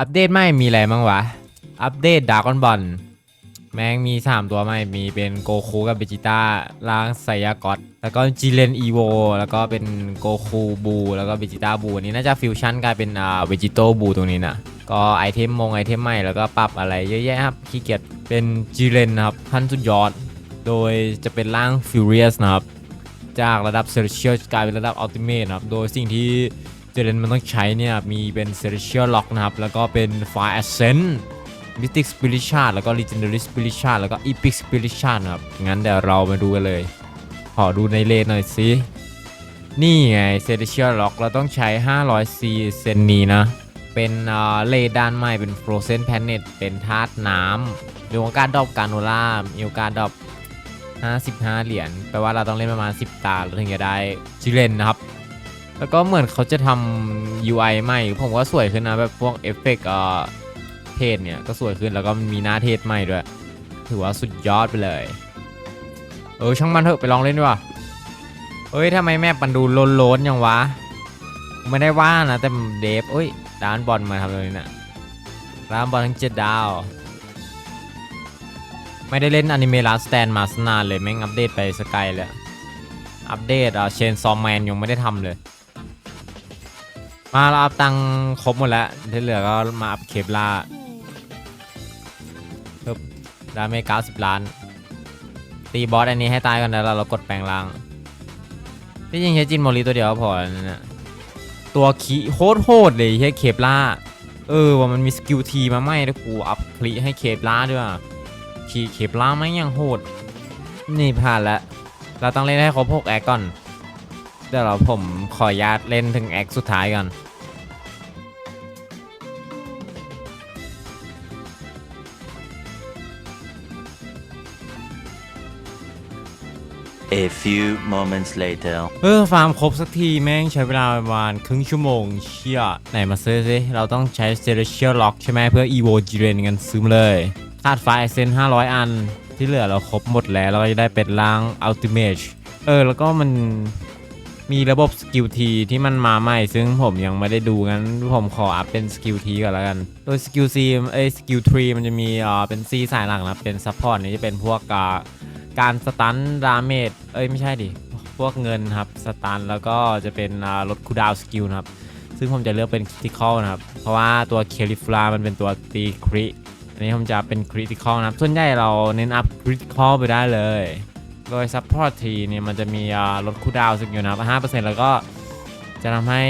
อัปเดตไม่มีอะไรมั้งวะ อัปเดตดากอนบอลแม่งมี 3 ตัวไม่มีเป็นโกคูกับเบจิต้าล้างไซยากอตแล้วก็จีเลนอีโวแล้วก็เป็นโกคูบูแล้วก็เบจิต้าบูอันนี้น่าจะฟิวชั่นกลายเป็นอ่าเวจิโตบูตรงนี้นะก็ไอเทมมงไอเทมใหม่แล้วก็ปรับอะไรเยอะแยะครับขี้เกียจเป็นจีเลนนะครับขั้นสุดยอด โดยจะเป็นร่าง Furious นะครับจากระดับ Celestial กลายเป็นระดับ Ultimate นะครับโดยสิ่งที่ เจเรนมันต้องใช้เนี่ย มีเป็น Celestial Lock นะครับ แล้วก็เป็น Fire Ascent Mythic Spirit Shard แล้วก็ Legendary Spirit Shard แล้วก็ Epic Spirit Shard นะครับ งั้นเดี๋ยวเรามาดูกันเลย ขอดูในเลนหน่อยสิ นี่ไง Celestial Lock เราต้องใช้ 500 C เซนนี้นะ เป็นเลด้านใหม่เป็น Frozen Planet เป็นธาตุน้ำมีโอกาสดรอปการโนล่ามีโอกาสดรอป55 เหรียญ แปลว่าเราต้องเล่นประมาณ 10 ตาเราถึงจะได้ชิเลนนะครับ แล้วก็เหมือนเขาจะทำ UI ใหม่ ผมว่าสวยขึ้นนะแบบพวกเอฟเฟกต์เทศเนี่ยก็สวยขึ้นแล้วก็มีหน้าเทศใหม่ด้วย ถือว่าสุดยอดไปเลย เออช่างมันเถอะไปลองเล่นดีกว่าเอ้ยทำไมแม่ปันดูโลนๆอย่างวะ ไม่ได้ว่านะแต่เดฟเอ้ยด้านบอลมาทำอะไรเนี่ยด้านบอลทั้งเจ็ดดาว ไม่ได้เล่นอนิเมะลาสแตนมาสนานเลยแม่งอัปเดตไปสกายเลยอัปเดตอะเชนซอมแมนยังไม่ได้ทำเลย มาเราอัพตังค์ครบหมดแล้วที่เหลือก็มาอัพเคปล่าปึ๊บดาเมจเก้าสิบล้าน ตีบอสอันนี้ให้ตายก่อนแล้วเรากดแปลงร่างที่จริงใช้จินโมลีตัวเดียวก็พอแล้วนะตัวคีโคตรโหดเลยใช้เคปล่าเออว่ามันมีสกิลทีมาไหม่แล้วกูอัพคลิให้เคปล่าด้วยขี่เคปล่าไม่ยังโหด นี่ผ่านแล้ว เราต้องเล่นให้ครบ6แอคก่อน เดี๋ยวเราผมขออนุญาตเล่นถึงแอคสุดท้ายก่อน A few moments later. เออฟาร์มครบสักทีแม่งใช้เวลาประมาณครึ่งชั่วโมงเชี่ยไหนมาซื้อสิเราต้องใช้ Celestial Lock ใช่ไหมเพื่อ Evo g r e n กันซื้อมาเลยคาดไฟเซน500 อันที่เหลือเราครบหมดแล้วเราก็จะได้เป็นร่าง Ultimate เออ แล้วก็มัน มีระบบสกิลทีที่มันมาใหม่ ซึ่งผมยังไม่ได้ดูงั้น ผมขออัพเป็นสกิลทีก่อนแล้วกัน โดยสกิลซีเอ้สกิลทรีมันจะมีอ่าเป็น C สายหลังนะเป็นซัพพอร์ตนี่จะเป็นพวกอ่าการสตันดาเมจเอ้ยไม่ใช่ดิ พวกเงินครับสตันแล้วก็จะเป็นอ่าลดคูดาวสกิลนะครับ ซึ่งผมจะเลือกเป็นคริติคอลนะครับ เพราะว่าตัวเคลิฟลามันเป็นตัวตีคริอันนี้ผมจะเป็นคริติคอลนะครับ ส่วนใหญ่เราเน้นอัพคริติคอลไปได้เลย โดยซัพพอร์ตทีเนี่ยมันจะมีลดคูดาวสกิลนะครับ 5%แล้วก็จะทำให้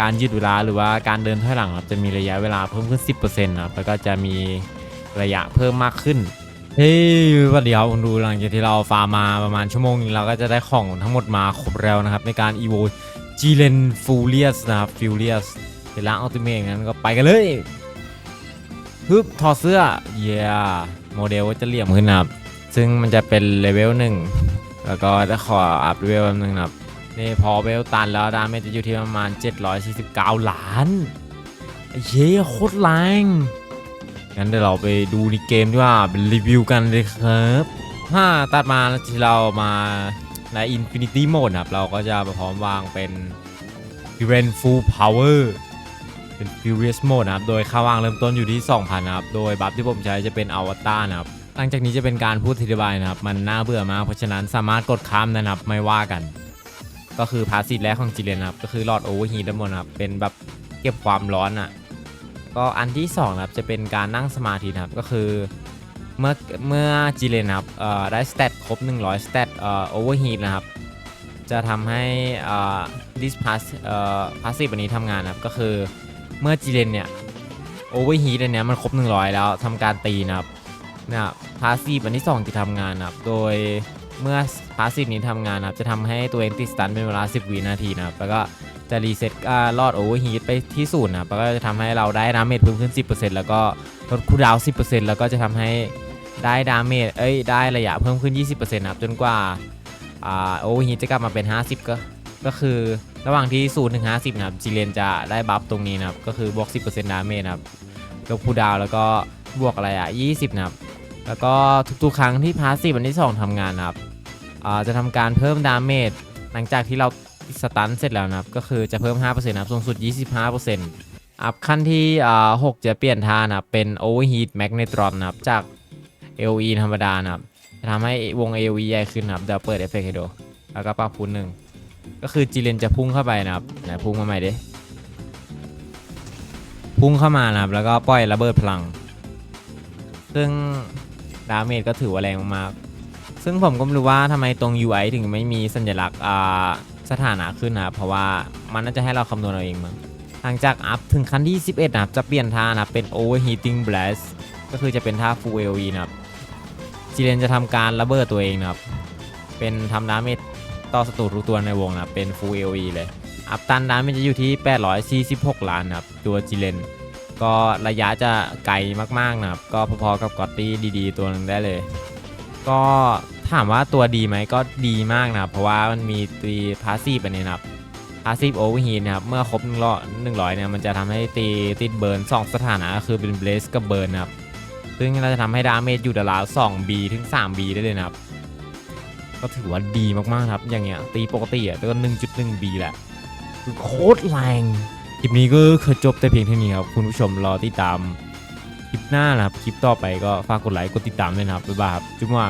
การยืดเวลาหรือว่าการเดินถอยหลังครับจะมีระยะเวลาเพิ่มขึ้น 10%นะครับแล้วก็จะมีระยะเพิ่มมากขึ้น เฮ้ยวัสดีครับคุณดูหลังจากที่เราฟาร์มมาประมาณชั่วโมงนึงเราก็จะได้ของทั้งหมดมาครบแล้วนะครับ ในการ evo g l e n f u r i o u s นะครับ Furious เป็นล้าอัลติเมทงั้นก็ไปกันเลยฮึบถอดเสื้อเย้โมเดลก็จะเหลี่ยมขึ้นนะครับ ซึ่งมันจะเป็นเลเวลหนึ่งแล้วก็จะขออัพเลเวลแป๊บนึงนะครับนี่พอเวลตันแล้วดาเมจจะอยู่ที่ประมาณ 749 ล้านเย้โคตรแรงงั้นเดี๋ยวเราไปดูในเกมดีกว่าเป็นรีวิวกันเลยครับถ้าตัดมาที่เรามาใน Infinity Mode ครับ เราก็จะพร้อมวางเป็น f u r e n Full Power เป็น Furious Mode นะครับ โดยค่าวางเริ่มต้นอยู่ที่ 2,000 นะครับ โดยบัฟที่ผมใช้จะเป็นอวตารนะครับ หลังจากนี้จะเป็นการพูดอธิบายนะครับ มันน่าเบื่อมากเพราะฉะนั้นสามารถกดข้ามนะครับไม่ว่ากัน ก็คือพาสซีแรกของจิเลนนะครับ ก็คือหลอดโอเวอร์ฮีททั้งหมดนครับเป็นแบบเก็บความร้อนอะก็อันที่2นะครับจะเป็นการนั่งสมาธินะครับก็คือเมื่อเมื่อจีเลนครับได้สเตตครบ 100สเตตเอ่อโอเวอร์ฮีทนะครับ จะทำให้เอ่อ this pass เอ่อ passive อันนี้ทำงานนะครับ ก็คือเมื่อจีเลนเนี่ยโอเวอร์ฮีทอันนี้มันครบ 100 แล้วทำการตีนะครับ นะครับ passive อันที่2ที่ทำงานนะครับโดยเมื่อ passive นี้ทำงานนะครับจะทำให้ตัวเองติดสตันเป็นเวลา 10 วินาทีนะครับแล้วก็จะรีเซ็ตลอดโอเวอร์ฮีทไปที่ศูนย์นะครับแล้วก็จะทำให้เราได้ดาเมจเพิ่มขึ้น 10%แล้วก็ลดคูลดาวน์10%แล้วก็จะทำให้ได้ดาเมจเอ้ยได้ระยะเพิ่มขึ้น 20%นะครับจนกว่าโอเวอร์ฮีทจะกลับมาเป็น 50 ก็ก็คือระหว่างที่0ถึง50นะครับจีเลนจะได้บัฟตรงนี้นะครับก็คือบวก 10%ดาเมจนะครับลดคูลดาวน์แล้วก็บวกอะไรอะ 20 นะครับ แล้วก็ทุกๆครั้งที่พาสซีฟอันที่ 2ทำงานนะครับอ่าจะทำการเพิ่มดาเมจหลังจากที่เราสตันเสร็จแล้วนะครับ ก็คือจะเพิ่ม 5%นะครับสูงสุด 25%อัพขั้นที่อ่าหกจะเปลี่ยนท่านะครับเป็น Overheat Magnetron นะครับจาก AOE ธรรมดานะครับ จะทำให้วง AOE ใหญ่ขึ้นนะครับ เดี๋ยวเปิดเอฟเฟกต์ให้ดู แล้วก็ปรับคูณหนึ่ง ก็คือจีเลนจะพุ่งเข้าไปนะครับไหนพุ่งมาใหม่ดิ พุ่งเข้ามานะครับ แล้วก็ปล่อยระเบิดพลัง ซึ่ง ดาเมจก็ถือว่าแรงมากๆซึ่งผมก็ไม่รู้ว่าทำไมตรง UI ถึงไม่มีสัญลักษณ์สถานะขึ้นนะครับเพราะว่ามันน่าจะให้เราคำนวณเอาเองมั้งหลังจากอัพถึงขั้นที่ 11นะครับจะเปลี่ยนท่านะเป็น overheating blast ก็คือจะเป็นท่า full AoE นะครับจีเลนจะทำการระเบิดตัวเองนะครับเป็นทำดาเมจต่อศัตรูทุกตัวในวงนะเป็น full AoE เลยอัพตันดาเมจจะอยู่ที่ 846 ล้านนะครับตัวจีเลน ก็ระยะจะไกลมากๆนะครับ ก็พอๆกับกอตตี้ดีๆ ตัวหนึ่งได้เลย ก็ถามว่าตัวดีไหมก็ดีมากนะครับ เพราะว่ามันมีตีพาสซีฟอันนี้นะครับพาสซีฟโอเวอร์ฮีนะครับ เมื่อครบ100 100เนี่ยมันจะทำให้ตีติดเบิร์น2สถานะก็คือเป็นเบลสกับเบิร์นนะครับ ซึ่งเราจะทำให้ดาเมจอยู่ดาราว 2B ถึง 3B ได้เลยนะครับ ก็ถือว่าดีมากๆครับ อย่างเงี้ยตีปกติอะก็ 1.1B แหละคือโคตรแรง คลิปนี้ก็คือจบแต่เพียงเท่านี้ครับคุณผู้ชมรอติดตามคลิปหน้านะครับคลิปต่อไปก็ฝากกดไลค์กดติดตามด้วยนะครับบ๊ายบายครับจุ๊บว่า